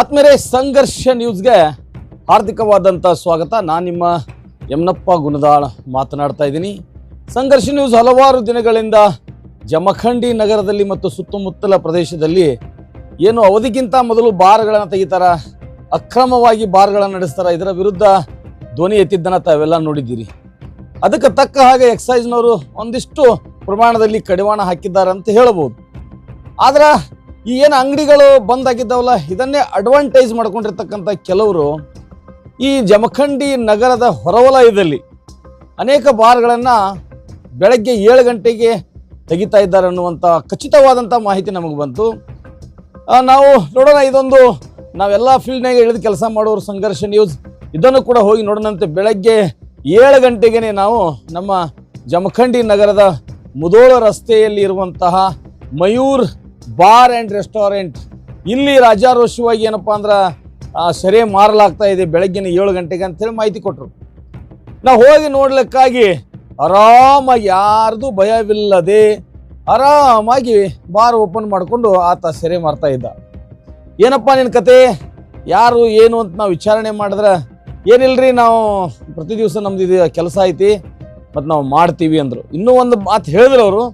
ಆತ್ಮೇಲೆ ಸಂಘರ್ಷ ನ್ಯೂಸ್ಗೆ ಹಾರ್ದಿಕವಾದಂಥ ಸ್ವಾಗತ. ನಾನು ನಿಮ್ಮ ಯಮನಪ್ಪ ಗುಣದಾಳ್ ಮಾತನಾಡ್ತಾ ಇದ್ದೀನಿ. ಸಂಘರ್ಷ ನ್ಯೂಸ್ ಹಲವಾರು ದಿನಗಳಿಂದ ಜಮಖಂಡಿ ನಗರದಲ್ಲಿ ಮತ್ತು ಸುತ್ತಮುತ್ತಲ ಪ್ರದೇಶದಲ್ಲಿ ಏನು ಅವಧಿಗಿಂತ ಮೊದಲು ಬಾರ್ಗಳನ್ನು ತೆಗಿತಾರ, ಅಕ್ರಮವಾಗಿ ಬಾರ್ಗಳನ್ನು ನಡೆಸ್ತಾರ, ಇದರ ವಿರುದ್ಧ ಧ್ವನಿ ಎತ್ತಿದ್ದನ್ನು ತಾವೆಲ್ಲ ನೋಡಿದ್ದೀರಿ. ಅದಕ್ಕೆ ತಕ್ಕ ಹಾಗೆ ಎಕ್ಸೈಸ್ನವರು ಒಂದಿಷ್ಟು ಪ್ರಮಾಣದಲ್ಲಿ ಕಡಿವಾಣ ಹಾಕಿದ್ದಾರೆ ಅಂತ ಹೇಳಬಹುದು ಆದ್ರೆ ಈ ಏನು ಅಂಗಡಿಗಳು ಬಂದ್ ಆಗಿದ್ದಾವಲ್ಲ ಇದನ್ನೇ ಅಡ್ವಾಂಟೇಜ್ ಮಾಡ್ಕೊಂಡಿರ್ತಕ್ಕಂಥ ಕೆಲವರು ಈ ಜಮಖಂಡಿ ನಗರದ ಹೊರವಲಯದಲ್ಲಿ ಅನೇಕ ಬಾರ್ಗಳನ್ನು ಬೆಳಗ್ಗೆ ಏಳು ಗಂಟೆಗೆ ತೆಗಿತಾ ಇದ್ದಾರೆ ಅನ್ನುವಂಥ ಖಚಿತವಾದಂಥ ಮಾಹಿತಿ ನಮಗೆ ಬಂತು. ನಾವು ನೋಡೋಣ, ಇದೊಂದು ನಾವೆಲ್ಲ ಫೀಲ್ಡ್ನಾಗ ಇಳಿದು ಕೆಲಸ ಮಾಡೋರು ಸಂಘರ್ಷ ನ್ಯೂಸ್ ಇದನ್ನು ಕೂಡ ಹೋಗಿ ನೋಡೋಣಂತೆ. ಬೆಳಗ್ಗೆ ಏಳು ಗಂಟೆಗೆ ನಾವು ನಮ್ಮ ಜಮಖಂಡಿ ನಗರದ ಮುದೋಳ ರಸ್ತೆಯಲ್ಲಿ ಇರುವಂತಹ ಮಯೂರ್ ಬಾರ್ ಆ್ಯಂಡ್ ರೆಸ್ಟೋರೆಂಟ್. ಇಲ್ಲಿ ರಾಜಾರೋಷವಾಗಿ ಏನಪ್ಪ ಅಂದ್ರೆ ಸೆರೆ ಮಾರಲಾಗ್ತಾ ಇದೆ ಬೆಳಗ್ಗಿನ ಏಳು ಗಂಟೆಗೆ ಅಂತೇಳಿ ಮಾಹಿತಿ ಕೊಟ್ಟರು ನಾವು ಹೋಗಿ ನೋಡ್ಲಿಕ್ಕಾಗಿ ಆರಾಮಾಗಿ ಯಾರ್ದು ಭಯವಿಲ್ಲದೆ ಆರಾಮಾಗಿ ಬಾರ್ ಓಪನ್ ಮಾಡಿಕೊಂಡು ಆತ ಸೆರೆ ಮಾರ್ತಾ ಇದ್ದ. ಏನಪ್ಪ ನಿನ್ನ ಕತೆ? ಯಾರು, ಏನು ಅಂತ ನಾವು ವಿಚಾರಣೆ ಮಾಡಿದ್ರೆ? ಏನಿಲ್ಲರಿ ನಾವು ಪ್ರತಿ ದಿವಸ ನಮ್ದು ಇದು ಕೆಲಸ ಐತಿ ಮತ್ತು ನಾವು ಮಾಡ್ತೀವಿ ಅಂದರು. ಇನ್ನೂ ಒಂದು ಮಾತು ಹೇಳಿದ್ರು ಅವರು.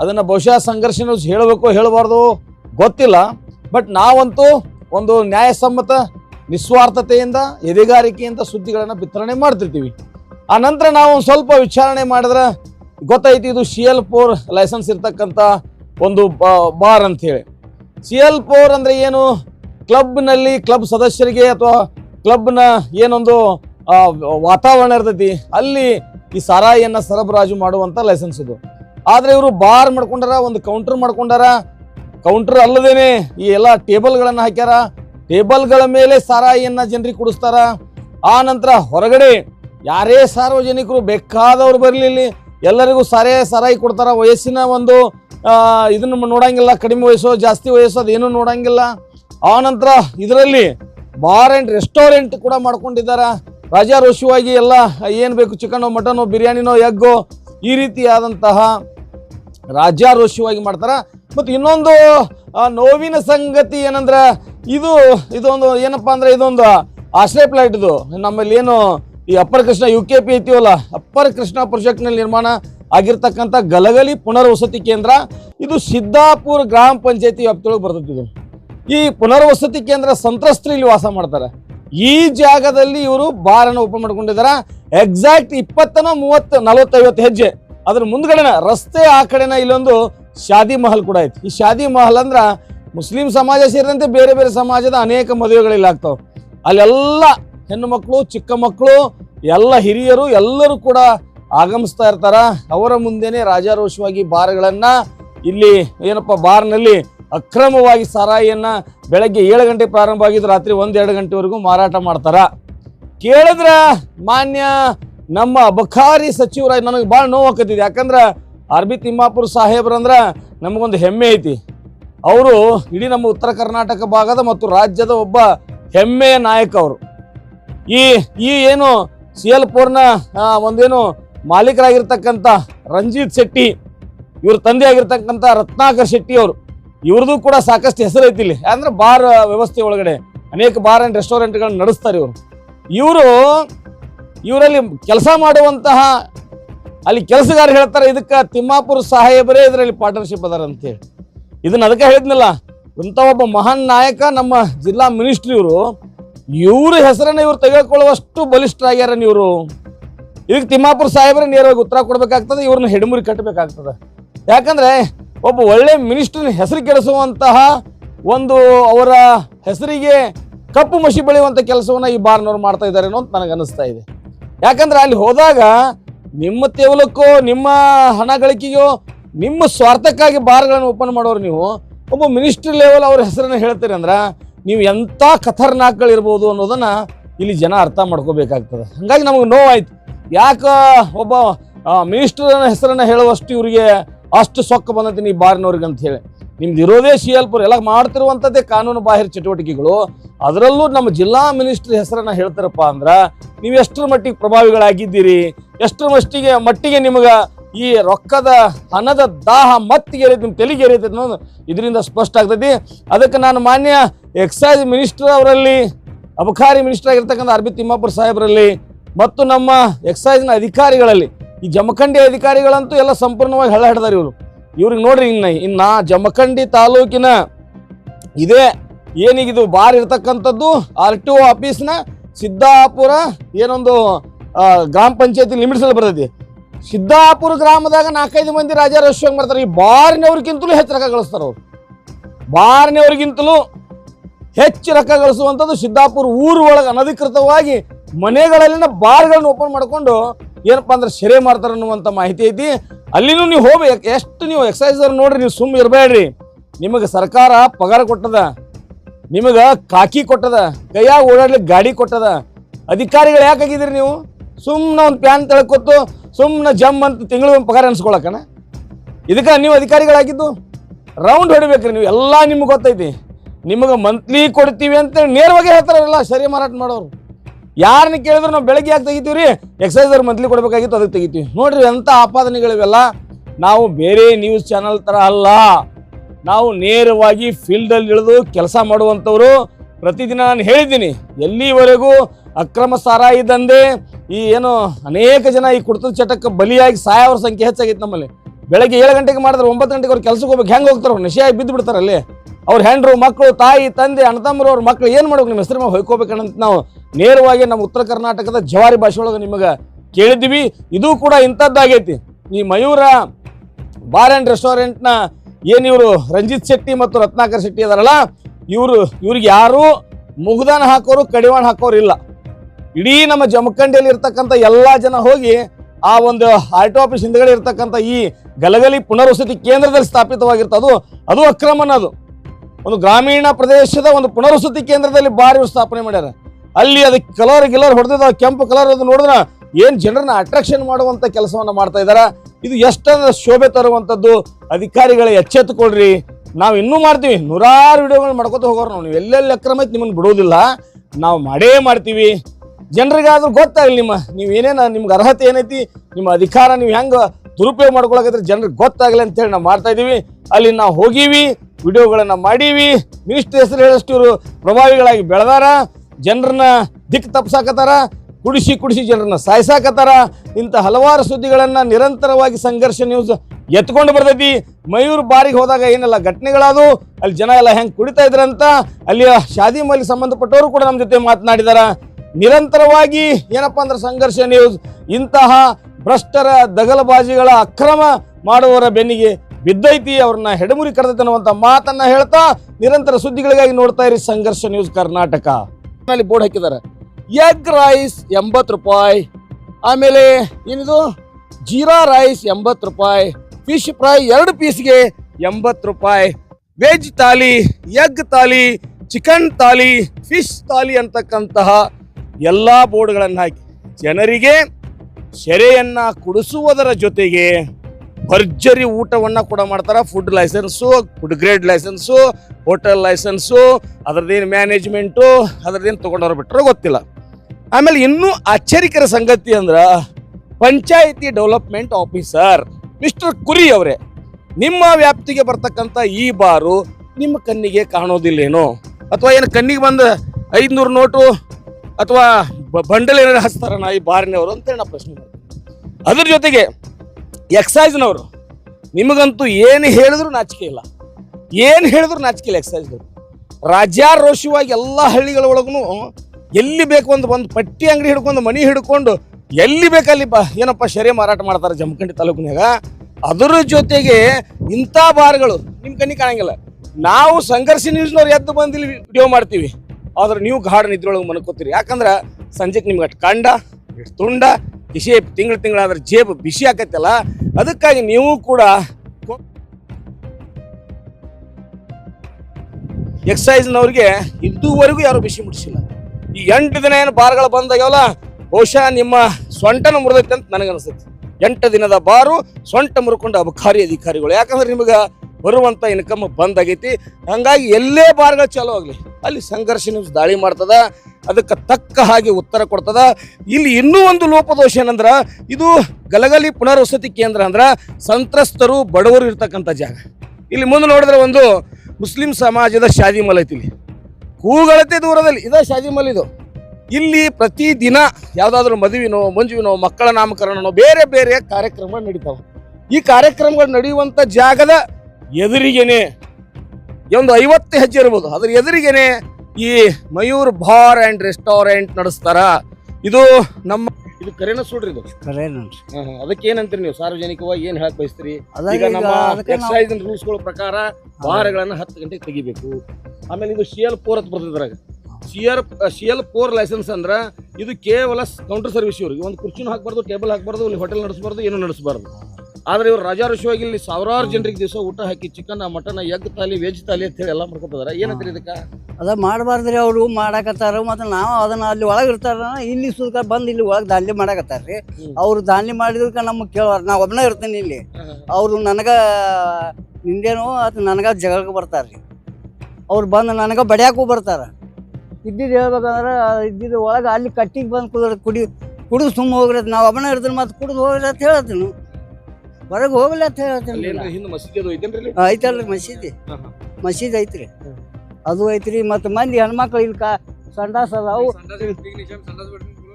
ಅದನ್ನು ಬಹುಶಃ ಸಂಘರ್ಷ ನ್ಯೂಸ್ ಹೇಳಬೇಕು ಹೇಳಬಾರ್ದು ಗೊತ್ತಿಲ್ಲ. ಬಟ್ ನಾವಂತೂ ಒಂದು ನ್ಯಾಯಸಮ್ಮತ, ನಿಸ್ವಾರ್ಥತೆಯಿಂದ, ಎದೆಗಾರಿಕೆಯಿಂದ ಸುದ್ದಿಗಳನ್ನು ಬಿತ್ತರಣೆ ಮಾಡ್ತಿರ್ತೀವಿ. ಆ ನಂತರ ನಾವು ಸ್ವಲ್ಪ ವಿಚಾರಣೆ ಮಾಡಿದ್ರೆ ಗೊತ್ತೈತಿ ಇದು ಸಿ ಎಲ್ ಫೋರ್ ಲೈಸೆನ್ಸ್ ಇರ್ತಕ್ಕಂಥ ಒಂದು ಬಾರ್ ಅಂತ ಹೇಳಿ ಸಿ ಎಲ್ ಫೋರ್ ಅಂದರೆ ಏನು? ಕ್ಲಬ್ನಲ್ಲಿ ಕ್ಲಬ್ ಸದಸ್ಯರಿಗೆ ಅಥವಾ ಕ್ಲಬ್ನ ಏನೊಂದು ವಾತಾವರಣ ಇರ್ತೈತಿ, ಅಲ್ಲಿ ಈ ಸಾರಾಯಿಯನ್ನು ಸರಬರಾಜು ಮಾಡುವಂಥ ಲೈಸೆನ್ಸ್ ಇದು. ಆದರೆ ಇವರು ಬಾರ್ ಮಾಡ್ಕೊಂಡಾರ, ಒಂದು ಕೌಂಟರ್ ಮಾಡ್ಕೊಂಡಾರ. ಕೌಂಟರ್ ಅಲ್ಲದೇನೆ ಈ ಎಲ್ಲ ಟೇಬಲ್ಗಳನ್ನು ಹಾಕ್ಯಾರ. ಟೇಬಲ್ಗಳ ಮೇಲೆ ಸಾರಾಯಿಯನ್ನು ಜನರಿಗೆ ಕುಡಿಸ್ತಾರ. ಆ ನಂತರ ಹೊರಗಡೆ ಯಾರೇ ಸಾರ್ವಜನಿಕರು ಬೇಕಾದವ್ರು ಬರಲಿ ಎಲ್ಲರಿಗೂ ಸಾರೇ ಸಾರಾಯಿ ಕೊಡ್ತಾರ. ವಯಸ್ಸಿನ ಒಂದು ಇದನ್ನು ನೋಡಂಗಿಲ್ಲ. ಕಡಿಮೆ ವಯಸ್ಸು, ಜಾಸ್ತಿ ವಯಸ್ಸು, ಅದೇನು ನೋಡಂಗಿಲ್ಲ. ಆ ನಂತರ ಇದರಲ್ಲಿ ಬಾರ್ ಆ್ಯಂಡ್ ರೆಸ್ಟೋರೆಂಟ್ ಕೂಡ ಮಾಡ್ಕೊಂಡಿದ್ದಾರೆ. ರಾಜಾರೋಷವಾಗಿ ಎಲ್ಲ ಏನು ಬೇಕು ಚಿಕನು ಮಟನು ಬಿರಿಯಾನಿನೋ ಎಗ್ಗೋ ಈ ರೀತಿಯಾದಂತಹ ರಾಜ್ಯಾರೋಷವಾಗಿ ಮಾಡ್ತಾರ. ಮತ್ತು ಇನ್ನೊಂದು ನೋವಿನ ಸಂಗತಿ ಏನಂದ್ರೆ, ಇದು, ಇದೊಂದು ಏನಪ್ಪಾ ಅಂದ್ರೆ, ಇದೊಂದು ಆಶ್ರಯ ಪ್ಲಾಟ್ ಇದು. ನಮ್ಮಲ್ಲಿ ಏನು ಈ upper Krishna U K P ಐತಿವಲ್ಲ, upper Krishna ಪ್ರಾಜೆಕ್ಟ್ನಲ್ಲಿ ನಿರ್ಮಾಣ ಆಗಿರ್ತಕ್ಕಂಥ ಗಲಗಲಿ ಪುನರ್ವಸತಿ ಕೇಂದ್ರ, ಇದು ಸಿದ್ದಾಪುರ ಗ್ರಾಮ ಪಂಚಾಯತಿ ವ್ಯಾಪ್ತಿಯೊಳಗೆ ಬರ್ತೈತಿ ಇದು. ಈ ಪುನರ್ವಸತಿ ಕೇಂದ್ರ ಸಂತ್ರಸ್ತರು ಇಲ್ಲಿ ವಾಸ ಮಾಡ್ತಾರೆ. ಈ ಜಾಗದಲ್ಲಿ ಇವರು ಬಾರನ್ನು ಓಪನ್ ಮಾಡ್ಕೊಂಡಿದ್ದಾರೆ. ಎಕ್ಸಾಕ್ಟ್ ಇಪ್ಪತ್ತನೋ ಮೂವತ್ತು ನಲವತ್ತೈವತ್ತು ಹೆಜ್ಜೆ. ಅದ್ರ ಮುಂದ್ಗಡೆನ ರಸ್ತೆ ಆ ಕಡೆನ ಇಲ್ಲೊಂದು ಶಾದಿ ಮಹಲ್ ಕೂಡ ಐತಿ. ಈ ಶಾದಿ ಮಹಲ್ ಅಂದ್ರ ಮುಸ್ಲಿಂ ಸಮಾಜ ಸೇರಿದಂತೆ ಬೇರೆ ಬೇರೆ ಸಮಾಜದ ಅನೇಕ ಮದುವೆಗಳಿಲ್ಲ ಆಗ್ತಾವ. ಅಲ್ಲೆಲ್ಲ ಹೆಣ್ಣು ಮಕ್ಕಳು ಚಿಕ್ಕ ಮಕ್ಕಳು ಎಲ್ಲ ಹಿರಿಯರು ಎಲ್ಲರೂ ಕೂಡ ಆಗಮಿಸ್ತಾ ಇರ್ತಾರ. ಅವರ ಮುಂದೆನೆ ರಾಜಾರೋಷವಾಗಿ ಬಾರ್ಗಳನ್ನ ಇಲ್ಲಿ ಏನಪ್ಪ ಬಾರ್ನಲ್ಲಿ ಅಕ್ರಮವಾಗಿ ಸಾರಾಯಿಯನ್ನ ಬೆಳಗ್ಗೆ ಏಳು ಗಂಟೆ ಪ್ರಾರಂಭ ಆಗಿದ್ದು ರಾತ್ರಿ ಒಂದೆರಡು ಗಂಟೆವರೆಗೂ ಮಾರಾಟ ಮಾಡ್ತಾರ. ಕೇಳಿದ್ರ ಮಾನ್ಯ ನಮ್ಮ ಅಬಕಾರಿ ಸಚಿವರ ನನಗೆ ಭಾಳ ನೋವು ಹಾಕತ್ತಿದೆ ಯಾಕಂದ್ರೆ ಆರ್ ಬಿ ತಿಮ್ಮಾಪುರ ಸಾಹೇಬ್ರಂದ್ರೆ ನಮಗೊಂದು ಹೆಮ್ಮೆ ಐತಿ. ಅವರು ಇಡೀ ನಮ್ಮ ಉತ್ತರ ಕರ್ನಾಟಕ ಭಾಗದ ಮತ್ತು ರಾಜ್ಯದ ಒಬ್ಬ ಹೆಮ್ಮೆಯ ನಾಯಕ ಅವರು. ಈ ಈ ಏನು ಸಿ ಎಲ್ ಪೋರ್ನ ಒಂದೇನು ಮಾಲೀಕರಾಗಿರ್ತಕ್ಕಂಥ ರಂಜಿತ್ ಶೆಟ್ಟಿ, ಇವ್ರ ತಂದೆ ಆಗಿರ್ತಕ್ಕಂಥ ರತ್ನಾಕರ್ ಶೆಟ್ಟಿ ಅವರು, ಇವ್ರದ್ದು ಕೂಡ ಸಾಕಷ್ಟು ಹೆಸರು ಐತಿ ಇಲ್ಲಿ. ಅಂದ್ರೆ ಬಾರ್ ವ್ಯವಸ್ಥೆ ಒಳಗಡೆ ಅನೇಕ ಬಾರ್ ಆ್ಯಂಡ್ ರೆಸ್ಟೋರೆಂಟ್ಗಳನ್ನ ನಡೆಸ್ತಾರೆ ಇವರು. ಇವರು ಇವರಲ್ಲಿ ಕೆಲಸ ಮಾಡುವಂತಹ ಅಲ್ಲಿ ಕೆಲಸಗಾರ ಹೇಳ್ತಾರೆ, ಇದಕ್ಕೆ ತಿಮ್ಮಾಪುರ ಸಾಹೇಬರೇ ಇದರಲ್ಲಿ ಪಾರ್ಟ್ನರ್ಶಿಪ್ ಅದಾರ ಅಂತೇಳಿ. ಇದನ್ನ ಅದಕ್ಕೆ ಹೇಳಿದ್ನಲ್ಲ, ಇಂಥ ಒಬ್ಬ ಮಹಾನ್ ನಾಯಕ ನಮ್ಮ ಜಿಲ್ಲಾ ಮಿನಿಸ್ಟ್ರಿ ಇವರು, ಇವ್ರ ಹೆಸರನ್ನ ಇವ್ರು ತೆಗೆದುಕೊಳ್ಳುವಷ್ಟು ಬಲಿಷ್ಠರಾಗ್ಯಾರ ಇವರು. ಇದಕ್ಕೆ ತಿಮ್ಮಾಪುರ ಸಾಹೇಬರೇ ನೇರವಾಗಿ ಉತ್ತರ ಕೊಡಬೇಕಾಗ್ತದೆ, ಇವ್ರನ್ನ ಹೆಡಮುರಿ ಕಟ್ಟಬೇಕಾಗ್ತದೆ. ಯಾಕಂದ್ರೆ ಒಬ್ಬ ಒಳ್ಳೆ ಮಿನಿಸ್ಟ್ರಿನ ಹೆಸರು ಕೆಡಿಸುವಂತಹ ಒಂದು ಅವರ ಹೆಸರಿಗೆ ಕಪ್ಪು ಮಸಿ ಬೆಳೆಯುವಂಥ ಕೆಲಸವನ್ನ ಈ ಬಾರ್ನವ್ರು ಮಾಡ್ತಾ ಇದ್ದಾರೆ ಅನ್ನೋ ಅಂತ ನನಗೆ ಇದೆ. ಯಾಕಂದ್ರೆ ಅಲ್ಲಿ ಹೋದಾಗ ನಿಮ್ಮ ತೆವಲಕ್ಕೋ, ನಿಮ್ಮ ಹಣ ಗಳಿಕೆಗೋ, ನಿಮ್ಮ ಸ್ವಾರ್ಥಕ್ಕಾಗಿ ಬಾರ್ಗಳನ್ನು ಓಪನ್ ಮಾಡೋರು ನೀವು. ಒಬ್ಬ ಮಿನಿಸ್ಟ್ರಿ ಲೆವೆಲ್ ಅವ್ರ ಹೆಸರನ್ನ ಹೇಳ್ತೀರಿ ಅಂದ್ರೆ ನೀವು ಎಂಥ ಖತರ್ನಾಕ್ಗಳಿರ್ಬೋದು ಅನ್ನೋದನ್ನ ಇಲ್ಲಿ ಜನ ಅರ್ಥ ಮಾಡ್ಕೋಬೇಕಾಗ್ತದೆ. ಹಂಗಾಗಿ ನಮಗೆ ನೋವಾಯ್ತು. ಯಾಕೆ ಒಬ್ಬ ಮಿನಿಸ್ಟರ್ ಹೆಸರನ್ನ ಹೇಳುವಷ್ಟು ಇವರಿಗೆ ಅಷ್ಟು ಸೊಕ್ಕ ಬಂದೈತಿ ಈ ಬಾರಿನವ್ರಿಗೆ ಅಂತ ಹೇಳಿ. ನಿಮ್ದು ಇರೋದೇ ಸಿ ಎಲ್ ಪುರ್ ಎಲ್ಲ ಮಾಡ್ತಿರುವಂಥದ್ದೇ ಕಾನೂನು ಬಾಹಿರ ಚಟುವಟಿಕೆಗಳು. ಅದರಲ್ಲೂ ನಮ್ಮ ಜಿಲ್ಲಾ ಮಿನಿಸ್ಟ್ರ್ ಹೆಸರನ್ನ ಹೇಳ್ತಾರಪ್ಪ ಅಂದ್ರೆ, ನೀವು ಎಷ್ಟರ ಮಟ್ಟಿಗೆ ಪ್ರಭಾವಿಗಳಾಗಿದ್ದೀರಿ, ಎಷ್ಟರ ಮಟ್ಟಿಗೆ ಮಟ್ಟಿಗೆ ನಿಮಗೆ ಈ ರೊಕ್ಕದ ಹಣದ ದಾಹ ಮತ್ತಿಗೆ ಏರೈತಿ ನಿಮ್ಮ ತೆಲಿಗೆ ಅನ್ನೋದು ಇದರಿಂದ ಸ್ಪಷ್ಟ ಆಗ್ತೈತಿ. ಅದಕ್ಕೆ ನಾನು ಮಾನ್ಯ ಎಕ್ಸೈಸ್ ಮಿನಿಸ್ಟರ್ ಅವರಲ್ಲಿ, ಅಬಕಾರಿ ಮಿನಿಸ್ಟರ್ ಆಗಿರ್ತಕ್ಕಂಥ ಅರ್ಬಿ ತಿಮ್ಮಾಪುರ ಸಾಹೇಬರಲ್ಲಿ, ಮತ್ತು ನಮ್ಮ ಎಕ್ಸೈಸ್ನ ಅಧಿಕಾರಿಗಳಲ್ಲಿ, ಈ ಜಮಖಂಡಿ ಅಧಿಕಾರಿಗಳಂತೂ ಎಲ್ಲ ಸಂಪೂರ್ಣವಾಗಿ ಹಳ್ಳ ಹಿಡ್ದಾರೆ ಇವರು. ಇವ್ರಿಗೆ ನೋಡ್ರಿ ಇನ್ನು, ಇನ್ನ ಜಮಖಂಡಿ ತಾಲೂಕಿನ ಇದೇ ಏನಿಗಿದು, ಬಾರ್ ಇರ್ತಕ್ಕಂಥದ್ದು ಆರ್ ಟಿ ಒ ಆಫೀಸ್ನ ಸಿದ್ದಾಪುರ ಏನೊಂದು ಗ್ರಾಮ ಪಂಚಾಯತಿ ಲಿಮಿಟ್ಸ್ ಅಲ್ಲಿ ಬರ್ತೈತಿ. ಸಿದ್ದಾಪುರ ಗ್ರಾಮದಾಗ ನಾಲ್ಕೈದು ಮಂದಿ ರಾಜಾರೋಷ್ಯಂಗ್ ಮಾಡ್ತಾರೆ. ಈ ಬಾರಿನವ್ರಿಗಿಂತಲೂ ಹೆಚ್ಚು ರೊಕ್ಕ ಗಳಿಸ್ತಾರೆ ಅವ್ರು. ಬಾರಿನವ್ರಿಗಿಂತಲೂ ಹೆಚ್ಚು ರೊಕ್ಕ ಗಳಿಸುವಂಥದ್ದು ಸಿದ್ದಾಪುರ ಊರು ಒಳಗೆ ಅನಧಿಕೃತವಾಗಿ ಮನೆಗಳಲ್ಲಿನ ಬಾರ್ಗಳನ್ನ ಓಪನ್ ಮಾಡಿಕೊಂಡು ಏನಪ್ಪ ಅಂದ್ರೆ ಸೆರೆ ಮಾಡ್ತಾರೆ ಅನ್ನುವಂಥ ಮಾಹಿತಿ ಐತಿ. ಅಲ್ಲಿನೂ ನೀವು ಹೋಗಿ ಎಷ್ಟು ನೀವು ಎಕ್ಸೈಸ್ ಅವ್ರು ನೋಡ್ರಿ, ನೀವು ಸುಮ್ಮ ಇರಬೇಡ್ರಿ. ನಿಮಗೆ ಸರ್ಕಾರ ಪಗಾರ ಕೊಟ್ಟದ, ನಿಮಗೆ ಕಾಕಿ ಕೊಟ್ಟದ, ಕೈಯಾಗ ಓಡಾಡ್ಲಿಕ್ಕೆ ಗಾಡಿ ಕೊಟ್ಟದ. ಅಧಿಕಾರಿಗಳು ಯಾಕಾಗಿದ್ರಿ ನೀವು? ಸುಮ್ಮನೆ ಒಂದು ಪ್ಯಾನ್ ತಳ್ಕೊತ್ತು ಸುಮ್ಮನೆ ಜಮ್ ಅಂತ ತಿಂಗಳು ಒಂದು ಪಗಾರ ಅನ್ಸ್ಕೊಳಕಣ ಇದಕ್ಕೆ ನೀವು ಅಧಿಕಾರಿಗಳಾಗಿದ್ದು? ರೌಂಡ್ ಹೊಡಿಬೇಕ್ರಿ ನೀವು, ಎಲ್ಲ ನಿಮ್ಗೆ ಗೊತ್ತೈತಿ. ನಿಮಗೆ ಮಂತ್ಲಿ ಕೊಡ್ತೀವಿ ಅಂತೇಳಿ ನೇರವಾಗಿ ಹೇಳ್ತಾರಲ್ಲ, ಸರಿ ಮಾರಾಟ ಮಾಡೋರು. ಯಾರನ್ನ ಕೇಳಿದ್ರು ನಾವು ಬೆಳಗ್ಗೆ ಯಾಕೆ ತೆಗಿತೀವಿ ರೀ ಎಕ್ಸೈಸ್ ಅವ್ರು ಮಂತ್ಲಿ ಕೊಡಬೇಕಾಗಿತ್ತು, ಅದಕ್ಕೆ ತೆಗಿತೀವಿ. ನೋಡ್ರಿ ಎಂಥ ಆಪಾದನೆಗಳಿವೆಲ್ಲ. ನಾವು ಬೇರೆ ನ್ಯೂಸ್ ಚಾನಲ್ ಥರ ಅಲ್ಲ. ನಾವು ನೇರವಾಗಿ ಫೀಲ್ಡಲ್ಲಿ ಇಳಿದು ಕೆಲಸ ಮಾಡುವಂಥವ್ರು. ಪ್ರತಿದಿನ ನಾನು ಹೇಳಿದ್ದೀನಿ, ಎಲ್ಲಿವರೆಗೂ ಅಕ್ರಮ ಸಾರಾಯಿ ದಂಧೆ, ಈ ಏನು ಅನೇಕ ಜನ ಈ ಕುಡ್ತದ ಚಟಕ್ಕೆ ಬಲಿಯಾಗಿ ಸಾಯೋರ ಸಂಖ್ಯೆ ಹೆಚ್ಚಾಗಿತ್ತು ನಮ್ಮಲ್ಲಿ. ಬೆಳಗ್ಗೆ ಏಳು ಗಂಟೆಗೆ ಮಾಡಿದ್ರೆ ಒಂಬತ್ತು ಗಂಟೆಗೆ ಅವ್ರು ಕೆಲಸಕ್ಕೆ ಹೋಗ್ಬೇಕು. ಹೆಂಗೆ ಹೋಗ್ತಾರೆ ಅವ್ರು? ನಶೆಯಾಗಿ ಬಿದ್ದು ಬಿಡ್ತಾರೆ ಅಲ್ಲಿ. ಅವ್ರ ಹೆಂಡ್ರು ಮಕ್ಕಳು ತಾಯಿ, ತಂದೆ ಅಣ್ಣತಮ್ಮರು ಅವ್ರ ಮಕ್ಕಳು ಏನು ಮಾಡ್ಬೇಕು? ನಿಮ್ಮ ಹೆಸರು ಮೇಲೆ ಹೊಯ್ಕೋಬೇಕಂತ ನಾವು ನೇರವಾಗಿ ನಮ್ಮ ಉತ್ತರ ಕರ್ನಾಟಕದ ಜವಾರಿ ಭಾಷೆ ಒಳಗೆ ನಿಮಗೆ ಕೇಳಿದ್ದೀವಿ. ಇದು ಕೂಡ ಇಂಥದ್ದಾಗೈತಿ. ಈ ಮಯೂರ ಬಾರ್ ಆ್ಯಂಡ್ ರೆಸ್ಟೋರೆಂಟ್ನ ಏನು ಇವರು ರಂಜಿತ್ ಶೆಟ್ಟಿ ಮತ್ತು ರತ್ನಾಕರ್ ಶೆಟ್ಟಿ ಅದಾರಲ್ಲ, ಇವರು ಇವ್ರಿಗೆ ಯಾರೂ ಮುಗ್ದಾನ ಹಾಕೋರು, ಕಡಿವಾಣ ಹಾಕೋರು ಇಲ್ಲ. ಇಡೀ ನಮ್ಮ ಜಮಖಂಡಿಯಲ್ಲಿ ಇರ್ತಕ್ಕಂಥ ಎಲ್ಲ ಜನ ಹೋಗಿ ಆ ಒಂದು ಆರ್ ಆಫೀಸ್ ಹಿಂದ್ಗಡೆ ಇರ್ತಕ್ಕಂಥ ಈ ಗಲಗಲಿ ಪುನರ್ವಸತಿ ಕೇಂದ್ರದಲ್ಲಿ ಸ್ಥಾಪಿತವಾಗಿರ್ತದೆ. ಅದು ಅದು ಅಕ್ರಮನ ಅದು. ಒಂದು ಗ್ರಾಮೀಣ ಪ್ರದೇಶದ ಒಂದು ಪುನರ್ವಸತಿ ಕೇಂದ್ರದಲ್ಲಿ ಬಾರಿ ಸ್ಥಾಪನೆ ಮಾಡ್ಯಾರ. ಅಲ್ಲಿ ಅದಕ್ಕೆ ಕಲರ್ ಗಿಲರ್ ಹೊಡೆದಿದ್ದ ಕೆಂಪು ಕಲರ್ ಅದು ನೋಡಿದ್ರೆ ಏನು ಜನರನ್ನ ಅಟ್ರಾಕ್ಷನ್ ಮಾಡುವಂಥ ಕೆಲಸವನ್ನ ಮಾಡ್ತಾ ಇದ್ದಾರೆ ಇದು ಎಷ್ಟಂದ್ರೆ ಶೋಭೆ ತರುವಂಥದ್ದು. ಅಧಿಕಾರಿಗಳ ಎಚ್ಚೆತ್ತುಕೊಳ್ರಿ. ನಾವು ಇನ್ನೂ ಮಾಡ್ತೀವಿ. ನೂರಾರು ವಿಡಿಯೋಗಳು ಮಾಡ್ಕೊತ ಹೋಗೋರು ನಾವು. ನೀವು ಎಲ್ಲೆಲ್ಲಿ ಅಕ್ರಮ ಐತೆ ನಿಮ್ಮನ್ನು ಬಿಡೋದಿಲ್ಲ. ನಾವು ಮಾಡೇ ಮಾಡ್ತೀವಿ. ಜನರಿಗಾದ್ರೂ ಗೊತ್ತಾಗಲಿ ನಿಮ್ಮ ನೀವು ಏನೇನು ನಿಮ್ಗೆ ಅರ್ಹತೆ ಏನೈತಿ? ನಿಮ್ಮ ಅಧಿಕಾರ ನೀವು ಹೆಂಗೆ ದುರುಪಯೋಗ ಮಾಡ್ಕೊಳಕತ್ರ ಜನರಿಗೆ ಗೊತ್ತಾಗಲಿ ಅಂತೇಳಿ ನಾವು ಮಾಡ್ತಾ ಇದ್ದೀವಿ. ಅಲ್ಲಿ ನಾವು ಹೋಗೀವಿ, ವಿಡಿಯೋಗಳನ್ನು ಮಾಡೀವಿ. ಮಿನಿಸ್ಟರ್ ಹೆಸರು ಹೇಳಷ್ಟು ಇವರು ಪ್ರಭಾವಿಗಳಾಗಿ ಬೆಳೆದಾರ. ಜನರನ್ನ ದಿಕ್ಕು ತಪ್ಸಾಕತ್ತಾರ, ಕುಡಿಸಿ ಕುಡಿಸಿ ಜನರನ್ನ ಸಾಯಿಸಾಕತ್ತಾರ. ಇಂಥ ಹಲವಾರು ಸುದ್ದಿಗಳನ್ನ ನಿರಂತರವಾಗಿ ಸಂಘರ್ಷ ನ್ಯೂಸ್ ಎತ್ಕೊಂಡು ಬರ್ತೈತಿ. ಮಯೂರ್ ಬಾರಿಗೆ ಹೋದಾಗ ಏನೆಲ್ಲ ಘಟನೆಗಳಾದವು, ಅಲ್ಲಿ ಜನ ಎಲ್ಲ ಹೆಂಗೆ ಕುಡಿತಾ ಇದ್ರಂತ, ಅಲ್ಲಿಯ ಶಾದಿ ಮೈಲಿಗೆ ಸಂಬಂಧಪಟ್ಟವರು ಕೂಡ ನಮ್ಮ ಜೊತೆ ಮಾತನಾಡಿದಾರ. ನಿರಂತರವಾಗಿ ಏನಪ್ಪ ಅಂದ್ರೆ ಸಂಘರ್ಷ ನ್ಯೂಸ್ ಇಂತಹ ಭ್ರಷ್ಟರ ದಗಲಬಾಜಿಗಳ ಅಕ್ರಮ ಮಾಡುವವರ ಬೆನ್ನಿಗೆ ಬಿದ್ದೈತಿ, ಅವ್ರನ್ನ ಹೆಡಮುರಿ ಕರೆದೈತೆ ಅನ್ನುವಂಥ ಮಾತನ್ನ ಹೇಳ್ತಾ ನಿರಂತರ ಸುದ್ದಿಗಳಿಗಾಗಿ ನೋಡ್ತಾ ಇರಿ ಸಂಘರ್ಷ ನ್ಯೂಸ್ ಕರ್ನಾಟಕ. ಅಲ್ಲಿ ಬೋರ್ಡ್ ಹಾಕಿದ್ದಾರೆ. ಎಗ್ ರೈಸ್ ಎಂಬತ್ತು ರೂಪಾಯಿ. ಆಮೇಲೆ ಏನಿದು? ಜೀರಾ ರೈಸ್ ಎಂಬತ್ತು ರೂಪಾಯಿ. ಫಿಶ್ ಫ್ರೈ ಎರಡು ಪೀಸ್ಗೆ ಎಂಬತ್ತು ರೂಪಾಯಿ. Veg thali, egg thali, chicken thali, fish thali ಅಂತಕ್ಕಂತಹ ಎಲ್ಲ ಬೋರ್ಡ್ಗಳನ್ನು ಹಾಕಿ. ಜನರಿಗೆ ಸೆರೆಯನ್ನು ಕೊಡಿಸುವುದರ ಜೊತೆಗೆ ಭರ್ಜರಿ ಊಟವನ್ನ ಕೂಡ ಮಾಡ್ತಾರೆ. Food licence food grade licence hotel licence ಅದರದ್ದೇನು management ಅದರದ್ದೇನು ತೊಗೊಂಡವ್ರು ಬಿಟ್ಟರೆ ಗೊತ್ತಿಲ್ಲ. ಆಮೇಲೆ ಇನ್ನೂ ಆಶ್ಚರ್ಯಕರ ಸಂಗತಿ ಅಂದ್ರೆ, ಪಂಚಾಯಿತಿ ಡೆವಲಪ್ಮೆಂಟ್ ಆಫೀಸರ್ ಮಿಸ್ಟರ್ ಕುರಿ ಅವರೇ, ನಿಮ್ಮ ವ್ಯಾಪ್ತಿಗೆ ಬರ್ತಕ್ಕಂಥ ಈ ಬಾರು ನಿಮ್ಮ ಕಣ್ಣಿಗೆ ಕಾಣೋದಿಲ್ಲೇನೋ? ಅಥವಾ ಏನು ಕಣ್ಣಿಗೆ ಬಂದ ಐದುನೂರು ನೋಟು, ಅಥವಾ ಬಂಡಲ್ ಏನಾರು ಹಚ್ತಾರಣ ಈ ಬಾರಿನವರು ಅಂತೇಳಿ ನಾ ಪ್ರಶ್ನೆ ಮಾಡ್ತೀನಿ. ಅದ್ರ ಜೊತೆಗೆ ಎಕ್ಸೈಸ್ನವರು ನಿಮಗಂತೂ ಏನು ಹೇಳಿದ್ರು ನಾಚಿಕೆ ಇಲ್ಲ. ಏನು ಹೇಳಿದ್ರು ನಾಚಿಕೆ ಇಲ್ಲ ಎಕ್ಸೈಸ್ನವರು ರಾಜ್ಯಾರೋಷವಾಗಿ ಎಲ್ಲ ಹಳ್ಳಿಗಳ ಒಳಗೂ ಎಲ್ಲಿ ಬೇಕು ಒಂದು ಒಂದು ಪಟ್ಟಿ ಅಂಗಡಿ ಹಿಡ್ಕೊಂಡು, ಮನಿ ಹಿಡ್ಕೊಂಡು ಎಲ್ಲಿ ಬೇಕಲ್ಲಿ ಬ, ಏನಪ್ಪ ಶರೆ ಮಾರಾಟ ಮಾಡ್ತಾರೆ ಜಮಖಂಡಿ ತಾಲೂಕಿನಾಗ ಅದರ ಜೊತೆಗೆ ಇಂಥ ಬಾರ್ಗಳು ನಿಮ್ಮ ಕಣ್ಣಿಗೆ ಕಾಣಂಗಿಲ್ಲ. ನಾವು ಸಂಘರ್ಷ ನ್ಯೂಸ್ನವ್ರು ಎದ್ದು ಬಂದು ಇಲ್ಲಿ ವಿಡಿಯೋ ಮಾಡ್ತೀವಿ. ಆದ್ರೆ ನೀವು ಗಾಢ ನಿದ್ರೊಳಗೆ ಮನ್ಕೋತೀರಿ ಯಾಕಂದ್ರೆ ಸಂಜೆಗೆ ನಿಮ್ಗೆ ಅಷ್ಟು ಕಂಡ ತುಂಡ ಕಿಶೆ ತಿಂಗಳು ತಿಂಗಳಾದ್ರೆ ಜೇಬು ಬಿಸಿ ಆಕತ್ತಲ್ಲ ಅದಕ್ಕಾಗಿ ನೀವು ಕೂಡ ಎಕ್ಸೈಸ್ನವ್ರಿಗೆ ಇದುವರೆಗೂ ಯಾರು ಬಿಸಿ ಮುಟ್ಟಿಸಿಲ್ಲ ಈ ಎಂಟು ದಿನ ಏನು ಬಾರ್ಗಳು ಬಂದಾಗ್ಯಾವಲ್ಲ, ಬಹುಶಃ ನಿಮ್ಮ ಸೊಂಟನ ಮುರಿದೈತೆ ಅಂತ ನನಗನ್ಸುತ್ತೆ. ಎಂಟು ದಿನದ ಬಾರು ಸೊಂಟ ಮುರ್ಕೊಂಡು ಅಬಕಾರಿ ಅಧಿಕಾರಿಗಳು. ಯಾಕಂದ್ರೆ ನಿಮಗೆ ಬರುವಂಥ ಇನ್ಕಮ್ ಬಂದ್ ಆಗೈತಿ ಹಂಗಾಗಿ ಎಲ್ಲೇ ಬಾರ್ಗಳು ಚಾಲೂ ಆಗಲಿ. ಅಲ್ಲಿ ಸಂಘರ್ಷ ನ್ಯೂಸ್ ದಾಳಿ ಮಾಡ್ತದ. ಅದಕ್ಕೆ ತಕ್ಕ ಹಾಗೆ ಉತ್ತರ ಕೊಡ್ತದ. ಇಲ್ಲಿ ಇನ್ನೂ ಒಂದು ಲೋಪದೋಷ ಏನಂದ್ರೆ, ಇದು ಗಲಗಲಿ ಪುನರ್ವಸತಿ ಕೇಂದ್ರ ಅಂದ್ರೆ ಸಂತ್ರಸ್ತರು ಬಡವರು ಇರ್ತಕ್ಕಂಥ ಜಾಗ. ಇಲ್ಲಿ ಮುಂದೆ ನೋಡಿದ್ರೆ ಒಂದು ಮುಸ್ಲಿಂ ಸಮಾಜದ ಶಾದಿ ಮಲ್ ಐತಿ ಇಲ್ಲಿ. ಕೂಗಳತೆ ದೂರದಲ್ಲಿ, ಇದ ಶಾದಿ ಮಲ್ ಇದು. ಇಲ್ಲಿ ಪ್ರತಿ ದಿನ ಯಾವುದಾದ್ರೂ ಮದುವಿನೋ, ಮಂಜುವಿನೋ, ಮಕ್ಕಳ ನಾಮಕರಣನೋ, ಬೇರೆ ಬೇರೆ ಕಾರ್ಯಕ್ರಮಗಳು ನಡೀತಾವೆ. ಈ ಕಾರ್ಯಕ್ರಮಗಳು ನಡೆಯುವಂಥ ಜಾಗದ ಎದುರಿಗೇನೆ, ಒಂದು ಐವತ್ತು ಹೆಜ್ಜೆ ಇರ್ಬೋದು. ಅದ್ರ ಎದುರಿಗೇನೆ ಈ ಮಯೂರ್ ಬಾರ್ ಅಂಡ್ ರೆಸ್ಟೋರೆಂಟ್ ನಡೆಸ್ತಾರ. ಇದು ನಮ್ಮ ಇದು ಕರೆನ ಸುಡ್ರಿ ಇದು? ಕರೇನನ್ರಿ ಅದಕ್ಕೆ ಏನಂತೀರಿ ನೀವು? ಸಾರ್ವಜನಿಕವಾಗಿ ಏನ್ ಹೇಳಕ್ ಬಯಸ್ತೀರಿ? ಅದಾಗ ಈಗ ಈಗ ನಮ್ಮ ಅದಕ್ಕೆ ನಾವು ಎಕ್ಸೈಸ್ ರೂಲ್ಸ್ಗಳ ಪ್ರಕಾರ ಬಾರ್ಗಳನ್ನ ಹತ್ತು ಗಂಟೆಗೆ ತೆಗಿಬೇಕು. ಆಮೇಲೆ ಇದು ಸಿಎಲ್ ಫೋರ್ ಅಂತ ಬರ್ತದ್ರಾಗ C CL C L four licence ಅಂದ್ರ ಇದು ಕೇವಲ ಕೌಂಟರ್ ಸರ್ವಿಸ್ ಇವ್ರಿಗೆ. ಒಂದು ಕುರ್ಚಿನೂ ಹಾಕ್ಬಾರ್ದು ಟೇಬಲ್ ಹಾಕ್ಬಾರ್ದು ಇಲ್ಲಿ ಹೋಟೆಲ್ ನಡೆಸಬಾರ್ದು ಏನು ನಡೆಸಬಾರ್ದು. ಆದ್ರೆ ಇವ್ರು ಋಷಿವಾಗಿ ಇಲ್ಲಿ ಸಾವಿರಾರು ಜನರಿಗೆ ದಿವಸ ಊಟ ಹಾಕಿ chicken mutton egg thali veg thali ಅಂತ ಹೇಳಿ ಎಲ್ಲ ಮಾಡ್ಕೊತಾರ ಏನಂತೀರಿ ಇದಕ್ಕೆ? ಅದ ಮಾಡಬಾರ್ದ್ರಿ ಅವರು ಮಾಡಾಕತ್ತಾರ. ಮತ್ತು ನಾವು ಅದನ್ನ ಅಲ್ಲಿ ಒಳಗೆ ಇರ್ತಾರ. ಇಲ್ಲಿ ಸುದ್ಕ ಬಂದು ಇಲ್ಲಿ ಒಳಗೆ ದಾಂಧಲಿ ಮಾಡಾಕತ್ತಾರ್ರಿ. ಅವ್ರು ದಾಂಧಲಿ ಮಾಡಿದಕ್ಕೆ ನಮಗೆ ಕೇಳೋರು ನಾ ಒಬ್ಬನೇ ಇರ್ತೀನಿ ಇಲ್ಲಿ. ಅವರು ನನಗ ನಿಂದೇನು ಅದು ನನಗ ಜಗಳಕ್ಕೆ ಬರ್ತಾರ್ರಿ. ಅವ್ರು ಬಂದು ನನಗೆ ಬಡಿಯಾಕೂ ಬರ್ತಾರ. ಇದ್ದಿದ್ದು ಹೇಳ್ಬೇಕಂದ್ರೆ ಇದ್ದಿದ್ದು ಒಳಗೆ ಅಲ್ಲಿ ಕಟ್ಟಿಗೆ ಬಂದು ಕುಡಿ ಕುಡಿದು ಸುಮ್ಮ ಹೋಗ್ರಿ ಅಂತ. ನಾವು ಒಬ್ಬನೇ ಇರ್ತೀನಿ ಮತ್ತು ಕುಡಿದು ಹೋಗ್ರಿ ಅಂತ ಹೇಳ್ತೀನಿ. ಹೊರಗೆ ಹೋಗಲ್ಲ ಅಂತ ಹೇಳ್ತೀನಿ ಹಿಂದೆ ಮಸೀದಿ ಅದು ಐತೇನ್ರಿ ಐತಲ್ರಿ ಮಸೀದಿ. ಮಸೀದಿ ಐತ್ರಿ. ಅದು ಐತ್ರಿ ಮತ್ತು ಮಂದಿ ಹೆಣ್ಮಕ್ಳು ಇಲ್ಲಿ ಕಾ ಸಂಡಾಸ ಅದಾವು.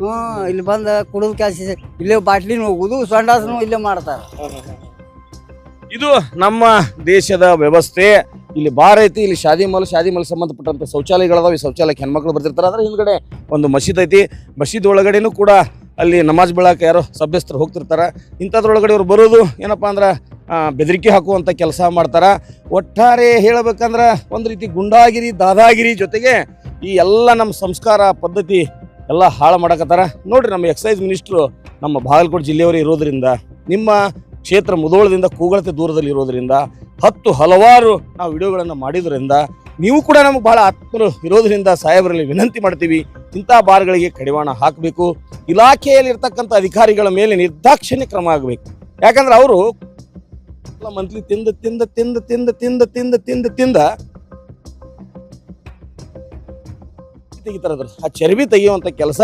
ಹ್ಞೂ ಇಲ್ಲಿ ಬಂದು ಕುಡಿದು ಕ್ಯಾಸಿ ಇಲ್ಲೇ ಬಾಟ್ಲಿನ ಹೋಗುದು ಸಂಡಾಸನು ಇಲ್ಲೇ ಮಾಡ್ತಾರೆ. ಇದು ನಮ್ಮ ದೇಶದ ವ್ಯವಸ್ಥೆ. ಇಲ್ಲಿ ಬಾರ್ ಐತಿ ಇಲ್ಲಿ ಶಾದಿ ಮಲ್ ಶಾದಿ ಮಲ್ ಸಂಬಂಧಪಟ್ಟಂತ ಶೌಚಾಲಯಗಳದಾವ ಈ ಶೌಚಾಲಯಕ್ಕೆ ಹೆಣ್ಮಕ್ಳು ಬರ್ತಿರ್ತಾರೆ. ಅದ್ರ ಹಿಂದ್ಗಡೆ ಒಂದು ಮಸೀದ್ ಐತಿ. ಮಸೀದ್ ಒಳಗಡೆನೂ ಕೂಡ ಅಲ್ಲಿ ನಮಾಜ್ ಬೆಳಕ ಯಾರೋ ಸಭ್ಯಸ್ಥರು ಹೋಗ್ತಿರ್ತಾರೆ. ಇಂಥದ್ರೊಳಗಡೆ ಅವ್ರು ಬರೋದು ಏನಪ್ಪ ಅಂದ್ರೆ ಬೆದರಿಕೆ ಹಾಕುವಂಥ ಕೆಲಸ ಮಾಡ್ತಾರೆ. ಒಟ್ಟಾರೆ ಹೇಳಬೇಕಂದ್ರೆ ಒಂದು ರೀತಿ ಗುಂಡಾಗಿರಿ, ದಾದಾಗಿರಿ ಜೊತೆಗೆ ಈ ಎಲ್ಲ ನಮ್ಮ ಸಂಸ್ಕಾರ ಪದ್ಧತಿ ಎಲ್ಲ ಹಾಳು ಮಾಡಕತ್ತಾರ. ನೋಡಿರಿ ನಮ್ಮ ಎಕ್ಸೈಸ್ ಮಿನಿಸ್ಟ್ರು ನಮ್ಮ ಬಾಗಲಕೋಟೆ ಜಿಲ್ಲೆಯವರು ಇರೋದ್ರಿಂದ, ನಿಮ್ಮ ಕ್ಷೇತ್ರ ಮುದೋಳದಿಂದ ಕೂಗಳತೆ ದೂರದಲ್ಲಿ ಇರೋದ್ರಿಂದ, ಹತ್ತು ಹಲವಾರು ನಾವು ವಿಡಿಯೋಗಳನ್ನು ಮಾಡಿದ್ರಿಂದ ನೀವು ಕೂಡ ನಮಗೆ ಬಹಳ ಆತ್ಮರು ಇರೋದ್ರಿಂದ ಸಾಹೇಬರಲ್ಲಿ ವಿನಂತಿ ಮಾಡ್ತೀವಿ. ಇಂಥ ಬಾರ್ಗಳಿಗೆ ಕಡಿವಾಣ ಹಾಕಬೇಕು. ಇಲಾಖೆಯಲ್ಲಿ ಇರ್ತಕ್ಕಂಥ ಅಧಿಕಾರಿಗಳ ಮೇಲೆ ನಿರ್ದಾಕ್ಷಿಣ್ಯ ಕ್ರಮ ಆಗಬೇಕು. ಯಾಕಂದ್ರೆ ಅವರು ಮಂತ್ಲಿ ತಿಂದ ತಿಂದ ತಿಂದ ತಿಂದ ತಿಂದ ತಿಂದ ತಿಂದ ತಿಂದ ತೆಗಿತಾರೆ ಅದ್ರ ಆ ಚರ್ಬಿ ತೆಗೆಯುವಂಥ ಕೆಲಸ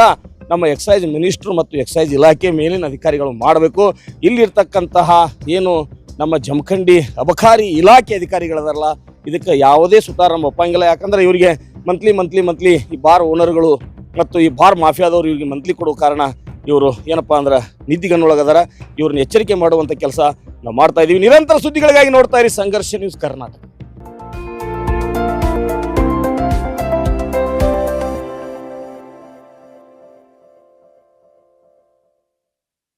ನಮ್ಮ ಎಕ್ಸೈಸ್ ಮಿನಿಸ್ಟ್ರು ಮತ್ತು ಎಕ್ಸೈಸ್ ಇಲಾಖೆ ಮೇಲಿನ ಅಧಿಕಾರಿಗಳು ಮಾಡಬೇಕು. ಇಲ್ಲಿರ್ತಕ್ಕಂತಹ ಏನು ನಮ್ಮ ಜಮಖಂಡಿ ಅಬಕಾರಿ ಇಲಾಖೆ ಅಧಿಕಾರಿಗಳದಾರಲ್ಲ ಇದಕ್ಕೆ ಯಾವುದೇ ಸುತಾರಂಭ ಒಪ್ಪಂಗಿಲ್ಲ. ಯಾಕಂದ್ರೆ ಇವರಿಗೆ ಮಂತ್ಲಿ ಮಂತ್ಲಿ ಮಂತ್ಲಿ ಈ ಬಾರ್ ಓನರ್ಗಳು ಮತ್ತು ಈ ಬಾರ್ ಮಾಫಿಯಾದವರು ಇವರಿಗೆ ಮಂತ್ಲಿ ಕೊಡೋ ಕಾರಣ ಇವರು ಏನಪ್ಪ ಅಂದ್ರೆ ನಿಧಿಗಣ್ಣೊಳಗದಾರ ಇವ್ರನ್ನ ಎಚ್ಚರಿಕೆ ಮಾಡುವಂಥ ಕೆಲಸ ನಾವು ಮಾಡ್ತಾ ಇದ್ದೀವಿ ನಿರಂತರ ಸುದ್ದಿಗಳಿಗಾಗಿ ನೋಡ್ತಾ ಇರಿ ಸಂಘರ್ಷ ನ್ಯೂಸ್ ಕರ್ನಾಟಕ.